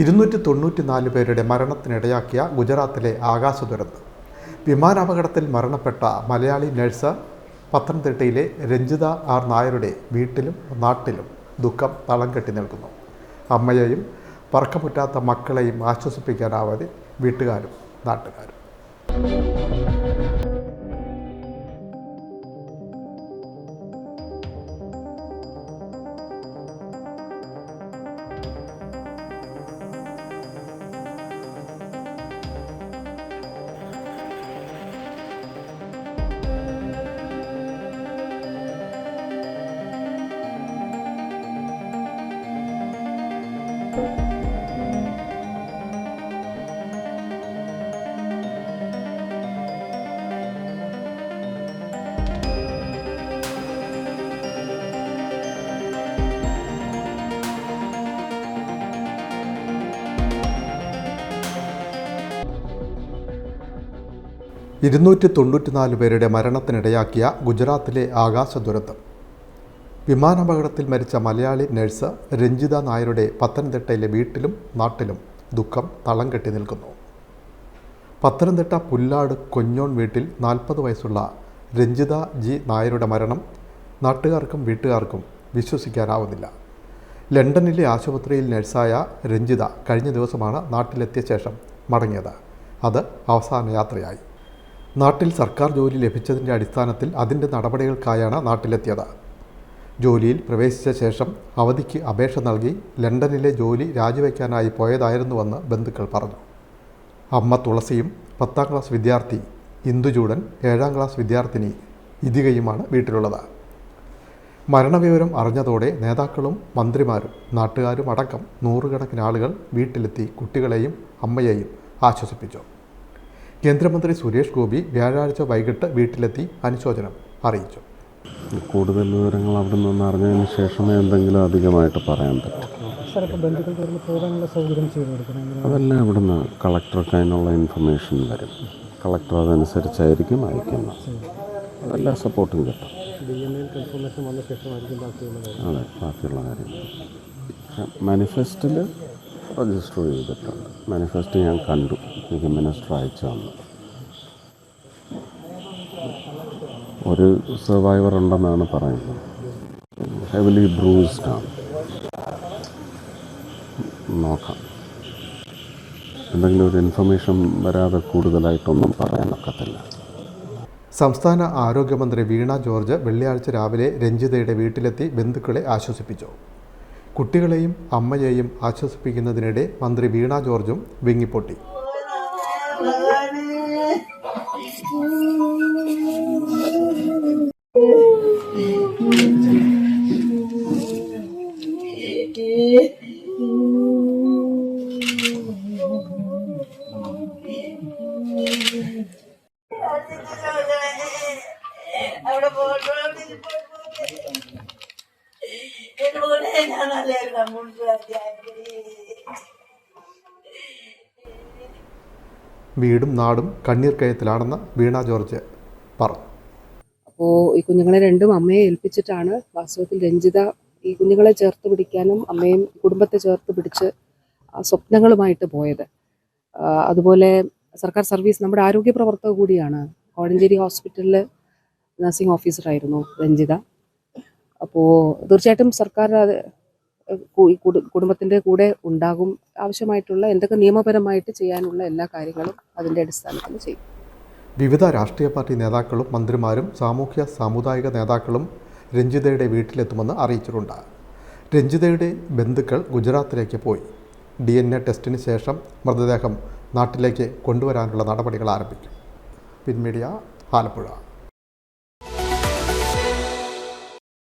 ഇരുന്നൂറ്റി തൊണ്ണൂറ്റി നാല് പേരുടെ മരണത്തിനിടയാക്കിയ ഗുജറാത്തിലെ ആകാശ ദുരന്തം വിമാനാപകടത്തിൽ മരണപ്പെട്ട മലയാളി നഴ്സ് പത്തനംതിട്ടയിലെ രഞ്ജിത ആർ നായരുടെ വീട്ടിലും നാട്ടിലും ദുഃഖം തളം കെട്ടി നിൽക്കുന്നു. അമ്മയെയും പറക്കമുറ്റാത്ത മക്കളെയും ആശ്വസിപ്പിക്കാനാവാതെ വീട്ടുകാരും നാട്ടുകാരും. ഇരുന്നൂറ്റി തൊണ്ണൂറ്റിനാല് പേരുടെ മരണത്തിനിടയാക്കിയ ഗുജറാത്തിലെ ആകാശ ദുരന്തം വിമാനാപകടത്തിൽ മരിച്ച മലയാളി നഴ്സ് രഞ്ജിത നായരുടെ പത്തനംതിട്ടയിലെ വീട്ടിലും നാട്ടിലും ദുഃഖം തളം കെട്ടി നിൽക്കുന്നു. പത്തനംതിട്ട പുല്ലാട് കൊഞ്ഞോൺ വീട്ടിൽ നാൽപ്പത് വയസ്സുള്ള രഞ്ജിത ജി നായരുടെ മരണം നാട്ടുകാർക്കും വീട്ടുകാർക്കും വിശ്വസിക്കാനാവുന്നില്ല. ലണ്ടനിലെ ആശുപത്രിയിൽ നഴ്സായ രഞ്ജിത കഴിഞ്ഞ ദിവസമാണ് നാട്ടിലെത്തിയ ശേഷം മടങ്ങിയത്. അത് അവസാന യാത്രയായി. നാട്ടിൽ സർക്കാർ ജോലി ലഭിച്ചതിന്റെ അടിസ്ഥാനത്തിൽ അതിന്റെ നടപടികൾക്കായാണ് നാട്ടിലെത്തിയത്. ജോലിയിൽ പ്രവേശിച്ച ശേഷം അവധിക്ക് അപേക്ഷ നൽകി ലണ്ടനിലെ ജോലി രാജിവെക്കാനായി പോയതായിരുന്നുവെന്ന് ബന്ധുക്കൾ പറഞ്ഞു. അമ്മ തുളസിയും പത്താം ക്ലാസ് വിദ്യാർത്ഥി ഇന്ദുചൂടൻ ഏഴാം ക്ലാസ് വിദ്യാർത്ഥിനി ഇതികയുമാണ് വീട്ടിലുള്ളത്. മരണവിവരം അറിഞ്ഞതോടെ നേതാക്കളും മന്ത്രിമാരും നാട്ടുകാരും അടക്കം നൂറുകണക്കിന് ആളുകൾ വീട്ടിലെത്തി കുട്ടികളെയും അമ്മയെയും ആശ്വസിപ്പിച്ചു. കേന്ദ്രമന്ത്രി സുരേഷ് ഗോപി വ്യാഴാഴ്ച വൈകിട്ട് വീട്ടിലെത്തി അനുശോചനം അറിയിച്ചു. കൂടുതൽ വിവരങ്ങൾ അവിടെ നിന്ന് അറിഞ്ഞതിന് ശേഷമേ എന്തെങ്കിലും അധികമായിട്ട് പറയാൻ പറ്റും. അതെല്ലാം ഇവിടെ നിന്ന് സൗകര്യം ചെയ്തു കൊടുക്കണം അതെല്ലാം ഇവിടുന്ന് കളക്ടർക്ക് അതിനുള്ള ഇൻഫർമേഷൻ വരും. കളക്ടർ അതനുസരിച്ചായിരിക്കും അയക്കുന്നത്. അതെല്ലാം സപ്പോർട്ടും കിട്ടും. അതെ ബാക്കിയുള്ള കാര്യങ്ങൾ മാനിഫെസ്റ്റിൽ രജിസ്റ്റർ ചെയ്തിട്ടുണ്ട്. മാനിഫെസ്റ്റോ ഞാൻ കണ്ടു. എനിക്ക് മിനിസ്റ്റർ അയച്ചു തന്നു. ഒരു സർവൈവർ ഉണ്ടെന്നാണ് പറയുന്നത്. ഹെവിലി ആണ്. നോക്കാം. എന്തെങ്കിലും ഒരു ഇൻഫർമേഷൻ വരാതെ കൂടുതലായിട്ടൊന്നും പറയാനൊക്കത്തില്ല സംസ്ഥാന ആരോഗ്യമന്ത്രി വീണ ജോർജ് വെള്ളിയാഴ്ച രാവിലെ രഞ്ജിതയുടെ വീട്ടിലെത്തി ബന്ധുക്കളെ ആശ്വസിപ്പിച്ചു. കുട്ടികളെയും അമ്മയെയും ആശ്വസിപ്പിക്കുന്നതിനിടെ മന്ത്രി വീണ ജോർജും വിങ്ങിപ്പൊട്ടി. അവിടെ പോയിട്ട് എന്നോട് ഞാൻ മുൻപ് വീടും നാടും കണ്ണീർ കയത്തിലാണെന്ന് വീണ ജോർജ് പറഞ്ഞു അപ്പോൾ ഈ കുഞ്ഞുങ്ങളെ രണ്ടും അമ്മയെ ഏൽപ്പിച്ചിട്ടാണ് വാസ്തവത്തിൽ രഞ്ജിത ഈ കുഞ്ഞുങ്ങളെ ചേർത്ത് പിടിക്കാനും അമ്മയും കുടുംബത്തെ ചേർത്ത് പിടിച്ച് ആ സ്വപ്നങ്ങളുമായിട്ട് പോയത്. അതുപോലെ സർക്കാർ സർവീസ് നമ്മുടെ ആരോഗ്യ പ്രവർത്തക കൂടിയാണ്. കോഴഞ്ചേരി ഹോസ്പിറ്റലിൽ നഴ്സിംഗ് ഓഫീസറായിരുന്നു രഞ്ജിത. അപ്പോൾ തീർച്ചയായിട്ടും സർക്കാർ അത് കുടുംബത്തിന്റെ കൂടെ ഉണ്ടാകും ആവശ്യമായിട്ടുള്ള എന്തൊക്കെ നിയമപരമായിട്ട് ചെയ്യാനുള്ള എല്ലാ കാര്യങ്ങളും അതിന്റെ അടിസ്ഥാനത്തിൽ ചെയ്യും. വിവിധ രാഷ്ട്രീയ പാർട്ടി നേതാക്കളും മന്ത്രിമാരും സാമൂഹ്യ സാമുദായിക നേതാക്കളും രഞ്ജിതയുടെ വീട്ടിലെത്തുമെന്ന് അറിയിച്ചിട്ടുണ്ട്. രഞ്ജിതയുടെ ബന്ധുക്കൾ ഗുജറാത്തിലേക്ക് പോയി. ഡി എൻ എ ടെസ്റ്റിന് ശേഷം മൃതദേഹം നാട്ടിലേക്ക് കൊണ്ടുവരാനുള്ള നടപടികൾ ആരംഭിക്കും. പിൻമീഡിയ ആലപ്പുഴ.